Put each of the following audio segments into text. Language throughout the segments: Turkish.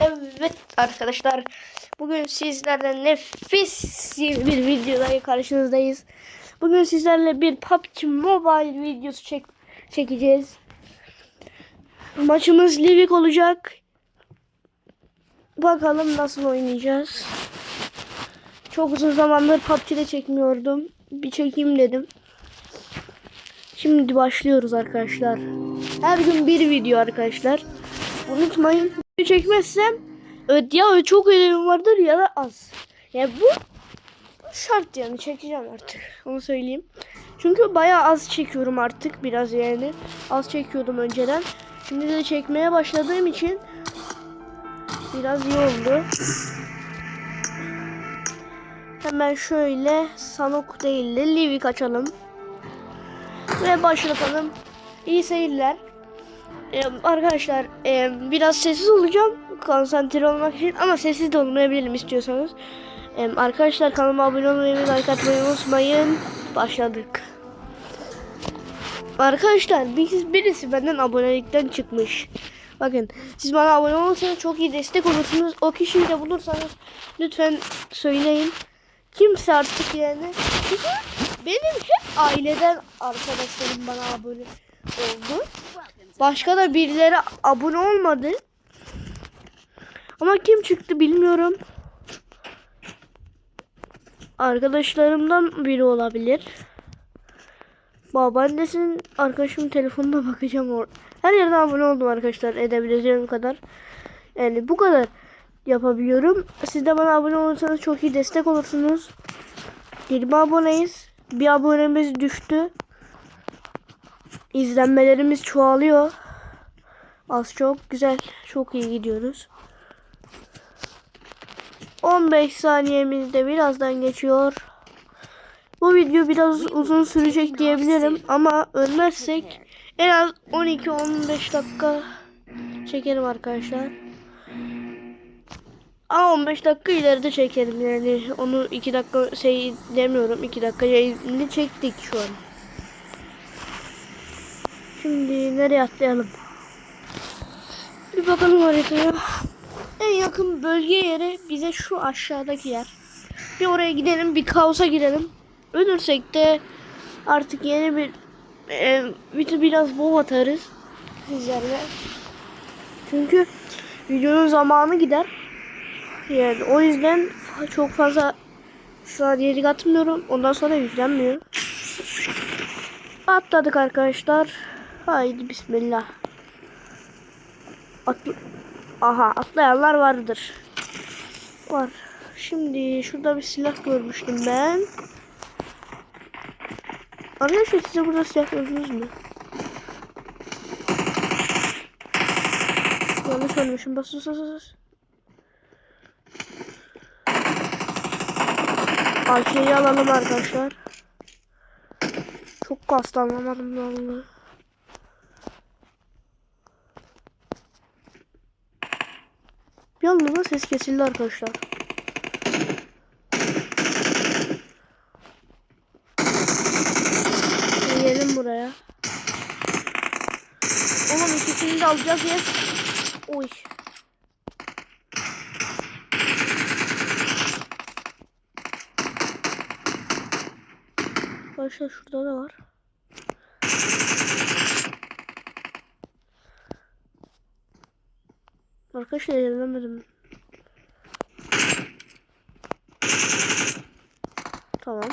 Evet arkadaşlar bugün sizlerle nefis bir videoda karşınızdayız. Bugün sizlerle bir PUBG Mobile videosu çek çekeceğiz. Maçımız Livik olacak. Bakalım nasıl oynayacağız. Çok uzun zamandır PUBG'de çekmiyordum. Bir çekeyim dedim. Şimdi başlıyoruz arkadaşlar. Her gün bir video arkadaşlar. Unutmayın. Çekmezsem ö- ya çok ödevim vardır ya da az. Ya bu şart yani çekeceğim artık. Onu söyleyeyim. Çünkü bayağı az çekiyorum artık biraz yani. Az çekiyordum önceden. Şimdi de çekmeye başladığım için biraz iyi oldu. Hemen şöyle Sanok değil de Livik açalım. Ve başlatalım. İyi seyirler. Ee, arkadaşlar e, biraz sessiz olacağım konsantre olmak için ama sessiz de olmayabilirim istiyorsanız. Ee, arkadaşlar kanalıma abone olmayı ve like atmayı unutmayın. Başladık. Arkadaşlar bir, birisi benden abonelikten çıkmış. Bakın siz bana abone olursanız çok iyi destek olursunuz. O kişiyi de bulursanız lütfen söyleyin. Kimse artık yani. Benim hep aileden arkadaşlarım bana abone oldu. Başka da birileri abone olmadı. Ama kim çıktı bilmiyorum. Arkadaşlarımdan biri olabilir. Babaannesinin arkadaşımın telefonuna bakacağım. or- Her yerden abone oldum arkadaşlar edebileceğim kadar. Yani bu kadar yapabiliyorum. Siz de bana abone olursanız çok iyi destek olursunuz. 20 aboneyiz. Bir abonemiz düştü. İzlenmelerimiz çoğalıyor. Az çok güzel. Çok iyi gidiyoruz. 15 saniyemiz de birazdan geçiyor. Bu video biraz uzun sürecek diyebilirim ama ölmezsek en az 12-15 dakika çekerim arkadaşlar. Ama 15 dakika ileride çekerim yani onu 2 dakika şey demiyorum 2 dakika yayını çektik şu an. Şimdi nereye atlayalım? Bir bakalım haritaya. En yakın bölge yeri bize şu aşağıdaki yer. Bir oraya gidelim, bir kaosa girelim. Ölürsek de artık yeni bir e, bir biraz bom atarız sizlerle. Çünkü videonun zamanı gider. Yani o yüzden çok fazla yeri atmıyorum. Ondan sonra yüklenmiyor. Atladık arkadaşlar. Haydi bismillah. Atla Aha atlayanlar vardır. Var. Şimdi şurada bir silah görmüştüm ben. Arkadaşlar size burada silah gördünüz mü? Yanlış ölmüşüm. Bas bas bas bas. AK'yi alalım arkadaşlar. Çok kaslanamadım vallahi. Anda da ses kesildi arkadaşlar. Yiyelim buraya. Oğlum ikisini de alacağız yes. Oy. Arkadaşlar şurada da var. Arkadaşlar ilerlemedim. Tamam.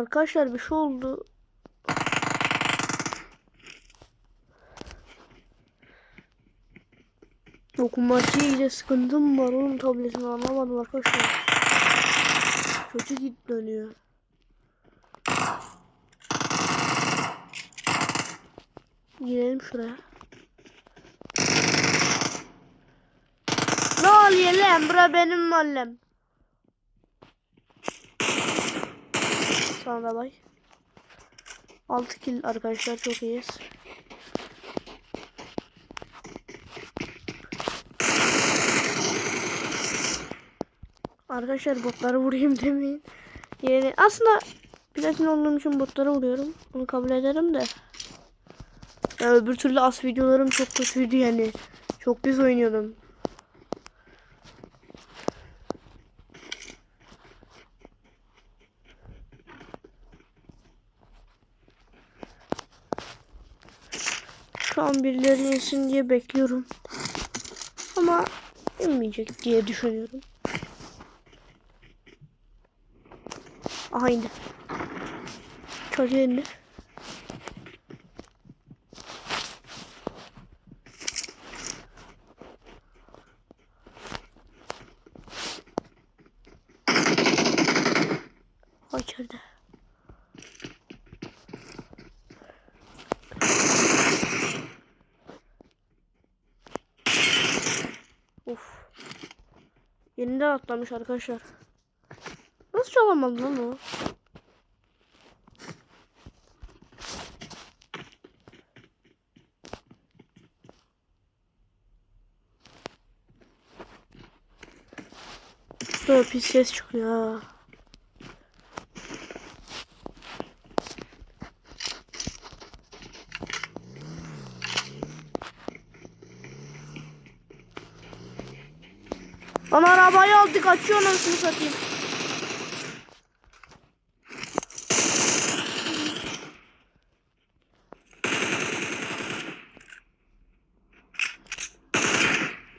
Arkadaşlar bir şey oldu. Dokunmatiği ile sıkıntım var oğlum tabletini anlamadım arkadaşlar. Kötü git dönüyor. Girelim şuraya. Ne oluyor lan? Bura benim mahallem. Sana da bay. 6 kill arkadaşlar çok iyiyiz. Arkadaşlar botları vurayım demeyin. Yani aslında platin olduğum için botları vuruyorum. Onu kabul ederim de. Ya öbür türlü as videolarım çok kötüydü yani. Çok pis oynuyordum. Şu birileri insin diye bekliyorum. Ama inmeyecek diye düşünüyorum. Aha indi. Çocuğu indi. O içeride. Of. Yeniden atlamış arkadaşlar. Nasıl çalamadı lan o? Böyle pis ses çıkıyor Lan arabayı aldık açıyor anasını satayım.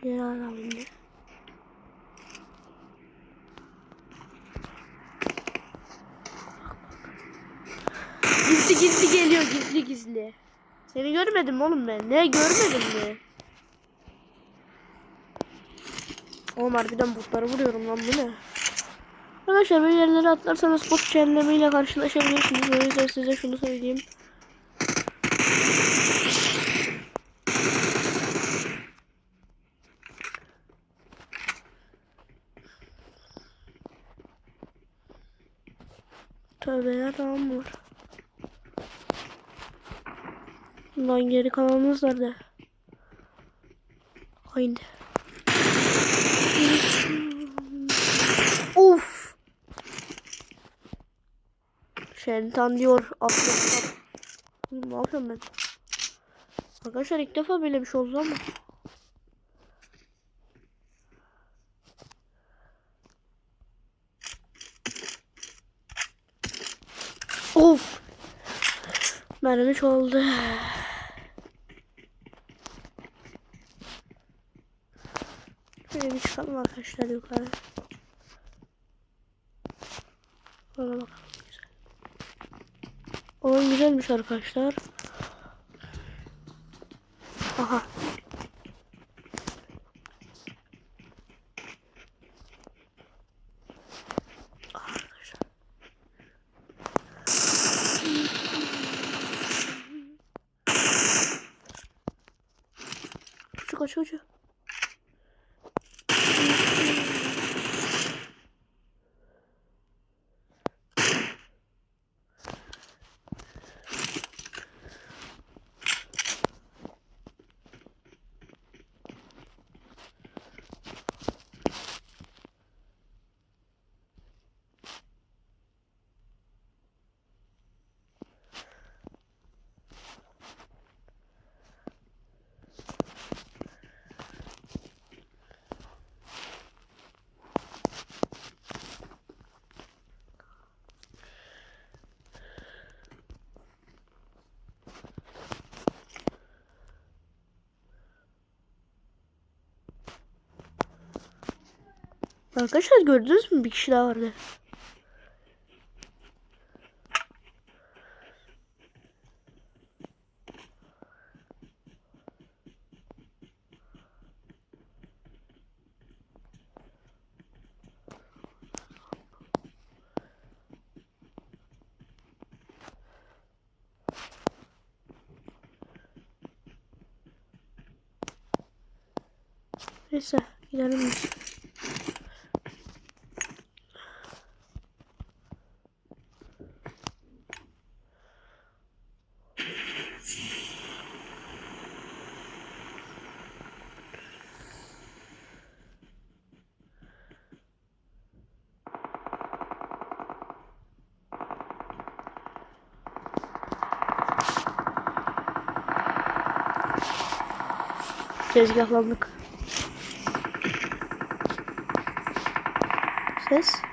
Yeni arabamda. Gizli gizli geliyor gizli gizli. Seni görmedim oğlum ben. Ne görmedim mi? Oğlum harbiden botları vuruyorum lan bu ne? Arkadaşlar böyle yerlere atlarsanız bot cehennemiyle karşılaşabilirsiniz. O yüzden size şunu söyleyeyim. Tövbeler tamam var. Lan geri kalanımız nerede? Haydi. Of. Şentan diyor. Atlasam. Ne yapıyorum ben? Arkadaşlar ilk defa böyle bir şey oldu ama. Of. Mermi çoğaldı. Şöyle bir çıkalım arkadaşlar yukarı. Ona bakalım. Oyun güzelmiş arkadaşlar. Aha. Arkadaşlar. Kaçıyor Arkadaşlar gördünüz mü bir kişi daha vardı. Neyse gidelim Tezgahlandık. Ses.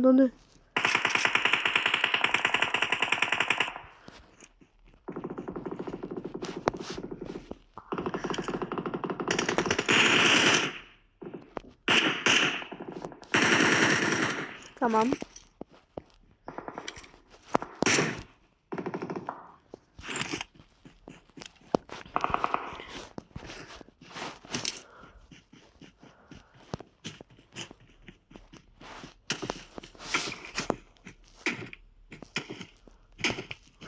Ondanı. Tamam.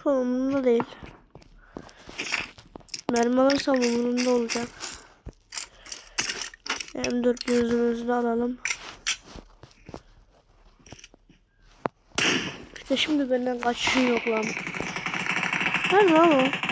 Umurumda değil. Mermi alırsam umurumda olacak. M4 gözümüzü de alalım. İşte şimdi benden kaçışın yok lan. Nerede lan o?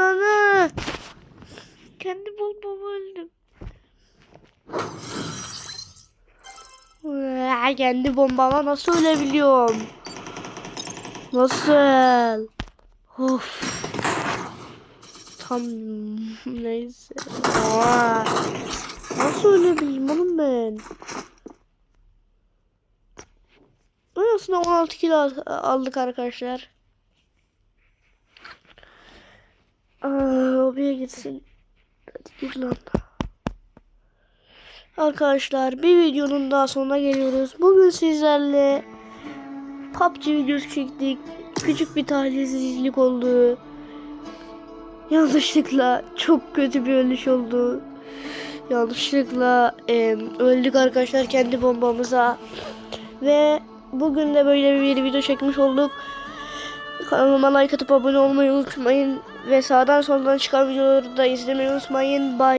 Ananı. Kendi bombamı öldüm. Kendi bombama nasıl ölebiliyorum? Nasıl? Of. Tam neyse. Aa, nasıl ölebileyim oğlum ben? Aslında 16 kilo al- aldık arkadaşlar. Aa, oraya gitsin. Hadi gir lan. Arkadaşlar bir videonun daha sonuna geliyoruz. Bugün sizlerle PUBG videosu çektik. Küçük bir talihsizlik oldu. Yanlışlıkla çok kötü bir ölüş oldu. Yanlışlıkla em, öldük arkadaşlar kendi bombamıza. Ve bugün de böyle bir video çekmiş olduk. Kanalıma like atıp abone olmayı unutmayın. Ve sağdan soldan çıkan videoları da izlemeyi unutmayın. Bye.